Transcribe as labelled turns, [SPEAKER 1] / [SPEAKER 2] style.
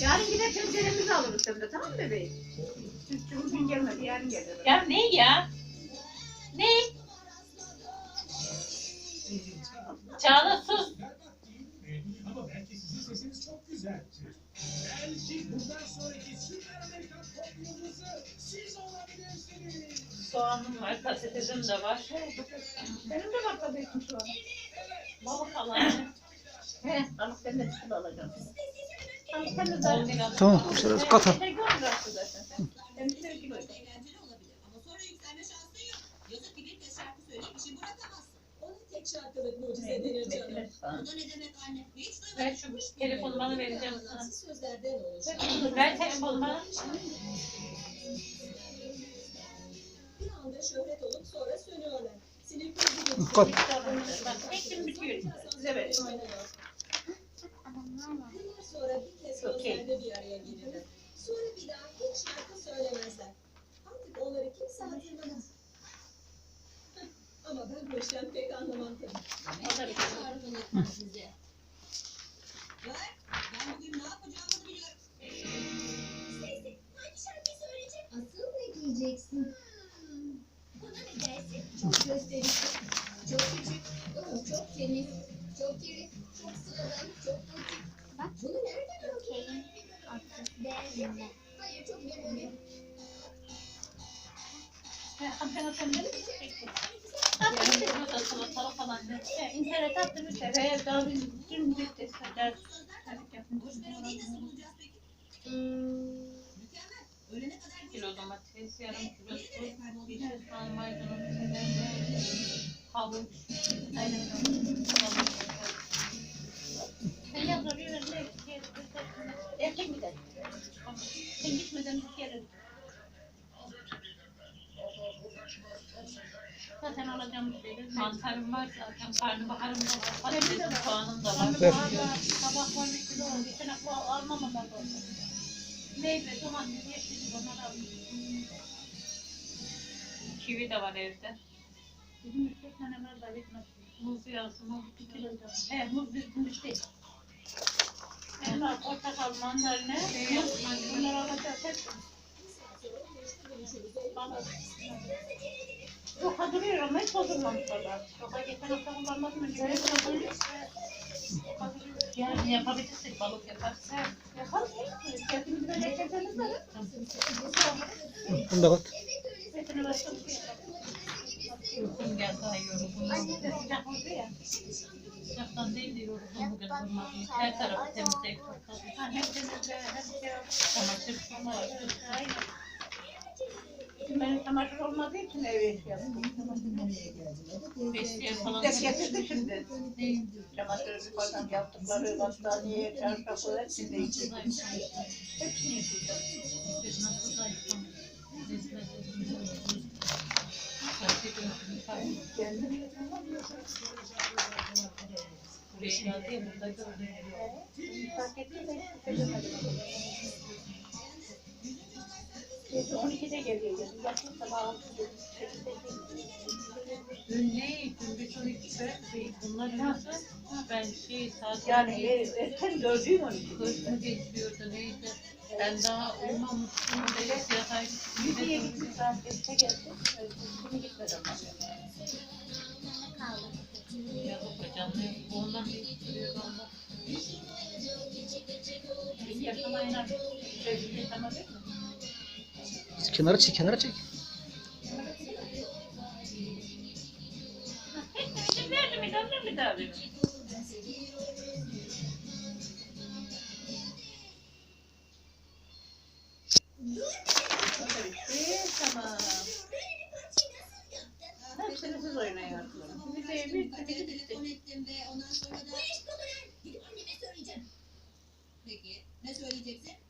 [SPEAKER 1] Yarın gider tenceremizi alırız sen de tamam mı bebeğim? Sütçü bugün gelmedi yarın gelir.
[SPEAKER 2] Ya ne ya? Ne? Çağla sus.
[SPEAKER 3] Ama belki sizin sesiniz çok güzeldir. Belki bundan sonraki Süper Amerikan pop yıldızı siz olabilirsiniz.
[SPEAKER 2] Soğanım var, patatesim de var.
[SPEAKER 1] Benim de var tabii ki şu an.
[SPEAKER 2] Balık alalım.
[SPEAKER 1] He, balık ben de çıkıp alacağım.
[SPEAKER 4] Tamam?
[SPEAKER 5] Hiç
[SPEAKER 2] Ver şu telefonu bana vereceğim sana. Ver telefonu bana.
[SPEAKER 5] Bir anda şöhret olup sonra sönüyorlar. Sinekli gibi.
[SPEAKER 4] Kat.
[SPEAKER 2] Bak bitiyor.
[SPEAKER 1] Size ver.
[SPEAKER 5] Yıllar sonra bir kez
[SPEAKER 2] Okey.
[SPEAKER 5] bir araya gelirler. Sonra bir daha hiç şarkı söylemezler. Artık onları kimse hatırlamaz. Ama ben bu işten pek anlamam tabii.
[SPEAKER 2] O da bir
[SPEAKER 5] Çağrı'nın yetmez size. Bak, ben bugün ne yapacağımı biliyorum.
[SPEAKER 6] Stacy, hangi şarkıyı söyleyecek? Asıl ne giyeceksin? Hmm, Buna ne dersin? Çok gösterişli, çok küçük, ama çok temiz, çok iri, çok sıradan, çok butik. Bak bunu nereden
[SPEAKER 1] işte. He, daha bir dün bitti. Ders.
[SPEAKER 5] Boş vermeyi nasıl bulacağız peki? Mükemmel. Öğlene kadar
[SPEAKER 2] Bir kilo domates, yarım kilo tuz, bir soğan, maydanoz, havuç.
[SPEAKER 1] Aynen. Zaten alacağım bir şeyler.
[SPEAKER 2] Mantarım var zaten, karnabaharım da var, patatesim, soğanım da var.
[SPEAKER 4] Ver.
[SPEAKER 1] sabah 12 kilo oldu. İçine bu almamadan oldu. Meyve, domates, yeşillik onları aldım.
[SPEAKER 2] Kivi de var evde.
[SPEAKER 1] Bizim üç tane var da bitmez.
[SPEAKER 2] Muz yazma.
[SPEAKER 1] Bir kilo da. He, muz bizim işte. Elma, portakal, mandalina, muz. Bunları alacağız hepsi. Bana- Yok duruyor ama hiç bozulmamış orada. Yok geçen hafta kullanmadım. Şöyle bozulmuş.
[SPEAKER 2] Yarın yapabilirsek balık yaparız.
[SPEAKER 1] Yapalım. Fiyatını böyle geçerseniz de.
[SPEAKER 4] Bunu da kat.
[SPEAKER 1] Fiyatını başka bir şey.
[SPEAKER 2] Uykum geldi ay yoruldum.
[SPEAKER 1] Ay, de sıcak oldu ya.
[SPEAKER 2] Sıcaktan değil de yoruldum bugün durmadım. Her tarafı temizleyip.
[SPEAKER 1] Ha, hem temizle hem şey yap.
[SPEAKER 2] Çamaşır.
[SPEAKER 1] Aynen. Şimdi benim çamaşır olmadığı için eve yaptım.
[SPEAKER 2] Beşliğe falan.
[SPEAKER 1] Def getirdi şimdi. Çamaşır koydum yaptıkları battaniye, çarşafı hepsini değiştirdim. Hepsini yıkayacağım. Kendim
[SPEAKER 2] Buraya geldi ya burada gördüm.
[SPEAKER 1] fark ettim de Gece 12'de geliyor. Sabah 6'da.
[SPEAKER 2] Dün ne? Dün bir sonraki bunlar nasıl? Ben şey saat
[SPEAKER 1] Yani e, erken gördüğüm 12.
[SPEAKER 2] Kız mı geçiyordu neydi? Ben daha uyumamıştım. Reis yataydı.
[SPEAKER 1] Yüzüye gittim saat 5'te geldim. Şimdi gitmeden
[SPEAKER 2] Yazık be canlı. Ondan bir duruyor valla.
[SPEAKER 1] Beni yaşamayla sevgili değil mi?
[SPEAKER 4] Kenara çek, kenara çek.
[SPEAKER 5] Ne söyleyeceksin?